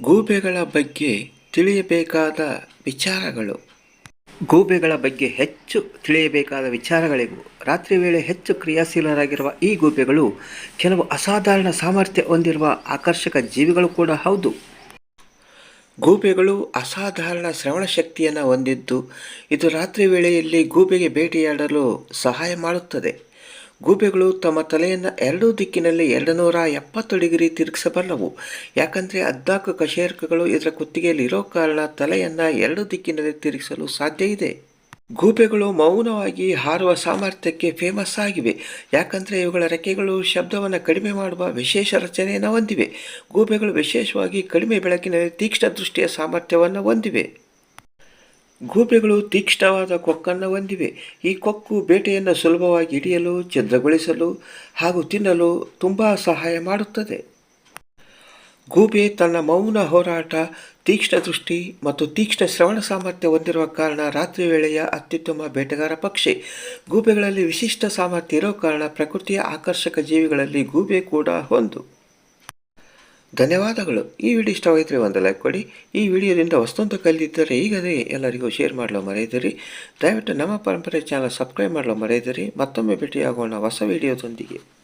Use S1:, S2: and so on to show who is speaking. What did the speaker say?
S1: ಗೂಬೆಗಳ ಬಗ್ಗೆ ತಿಳಿಯಬೇಕಾದ ವಿಚಾರಗಳು. ಗೂಬೆಗಳ ಬಗ್ಗೆ ಹೆಚ್ಚು ತಿಳಿಯಬೇಕಾದ ವಿಚಾರಗಳಿಗೂ ರಾತ್ರಿ ವೇಳೆ ಹೆಚ್ಚು ಕ್ರಿಯಾಶೀಲರಾಗಿರುವ ಈ ಗೂಬೆಗಳು ಕೆಲವು ಅಸಾಧಾರಣ ಸಾಮರ್ಥ್ಯ ಹೊಂದಿರುವ ಆಕರ್ಷಕ ಜೀವಿಗಳು ಕೂಡ ಹೌದು. ಗೂಬೆಗಳು ಅಸಾಧಾರಣ ಶ್ರವಣ ಶಕ್ತಿಯನ್ನು ಹೊಂದಿದ್ದು, ಇದು ರಾತ್ರಿ ವೇಳೆಯಲ್ಲಿ ಗೂಬೆಗೆ ಭೇಟಿಯಾಡಲು ಸಹಾಯ ಮಾಡುತ್ತದೆ. ಗೂಬೆಗಳು ತಮ್ಮ ತಲೆಯನ್ನು ಎರಡೂ ದಿಕ್ಕಿನಲ್ಲಿ ಎರಡು ನೂರ ಎಪ್ಪತ್ತು ಡಿಗ್ರಿ ತಿರುಗಿಸಬಲ್ಲವು. ಯಾಕಂದರೆ ಹದ್ನಾಲ್ಕು ಕಶೇರುಕಗಳು ಇದರ ಕುತ್ತಿಗೆಯಲ್ಲಿ ಇರೋ ಕಾರಣ ತಲೆಯನ್ನು ಎರಡು ದಿಕ್ಕಿನಲ್ಲಿ ತಿರುಗಿಸಲು ಸಾಧ್ಯ ಇದೆ. ಗೂಬೆಗಳು ಮೌನವಾಗಿ ಹಾರುವ ಸಾಮರ್ಥ್ಯಕ್ಕೆ ಫೇಮಸ್ ಆಗಿವೆ. ಯಾಕಂದರೆ ಇವುಗಳ ರೆಕ್ಕೆಗಳು ಶಬ್ದವನ್ನು ಕಡಿಮೆ ಮಾಡುವ ವಿಶೇಷ ರಚನೆಯನ್ನು ಹೊಂದಿವೆ. ಗೂಬೆಗಳು ವಿಶೇಷವಾಗಿ ಕಡಿಮೆ ಬೆಳಕಿನಲ್ಲಿ ತೀಕ್ಷ್ಣ ದೃಷ್ಟಿಯ ಸಾಮರ್ಥ್ಯವನ್ನು ಹೊಂದಿವೆ. ಗೂಬೆಗಳು ತೀಕ್ಷ್ಣವಾದ ಕೊಕ್ಕನ್ನು ಹೊಂದಿವೆ. ಈ ಕೊಕ್ಕು ಬೇಟೆಯನ್ನು ಸುಲಭವಾಗಿ ಹಿಡಿಯಲು, ಛದ್ರಗೊಳಿಸಲು ಹಾಗೂ ತಿನ್ನಲು ತುಂಬ ಸಹಾಯ ಮಾಡುತ್ತದೆ. ಗೂಬೆ ತನ್ನ ಮೌನ ಹೋರಾಟ, ತೀಕ್ಷ್ಣ ದೃಷ್ಟಿ ಮತ್ತು ತೀಕ್ಷ್ಣ ಶ್ರವಣ ಸಾಮರ್ಥ್ಯ ಹೊಂದಿರುವ ಕಾರಣ ರಾತ್ರಿ ವೇಳೆಯ ಅತ್ಯುತ್ತಮ ಬೇಟೆಗಾರ ಪಕ್ಷಿ. ಗೂಬೆಗಳಲ್ಲಿ ವಿಶಿಷ್ಟ ಸಾಮರ್ಥ್ಯ ಇರೋ ಕಾರಣ ಪ್ರಕೃತಿಯ ಆಕರ್ಷಕ ಜೀವಿಗಳಲ್ಲಿ ಗೂಬೆ ಕೂಡ ಒಂದು. ಧನ್ಯವಾದಗಳು. ಈ ವಿಡಿಯೋ ಇಷ್ಟವಾಗಿದ್ದರೆ ಒಂದು ಲೈಕ್ ಕೊಡಿ. ಈ ವಿಡಿಯೋದಿಂದ ವಸ್ತುವಂತ ಕಲಿತಿದ್ದರೆ ಈಗದೇ ಎಲ್ಲರಿಗೂ ಶೇರ್ ಮಾಡಲು ಮರೆಯದಿರಿ. ದಯವಿಟ್ಟು ನಮ್ಮ ಪರಂಪರೆ ಚಾನಲ್ ಸಬ್ಸ್ಕ್ರೈಬ್ ಮಾಡಲು ಮರೆಯದಿರಿ. ಮತ್ತೊಮ್ಮೆ ಭೇಟಿಯಾಗೋಣ ಹೊಸ ವಿಡಿಯೋದೊಂದಿಗೆ.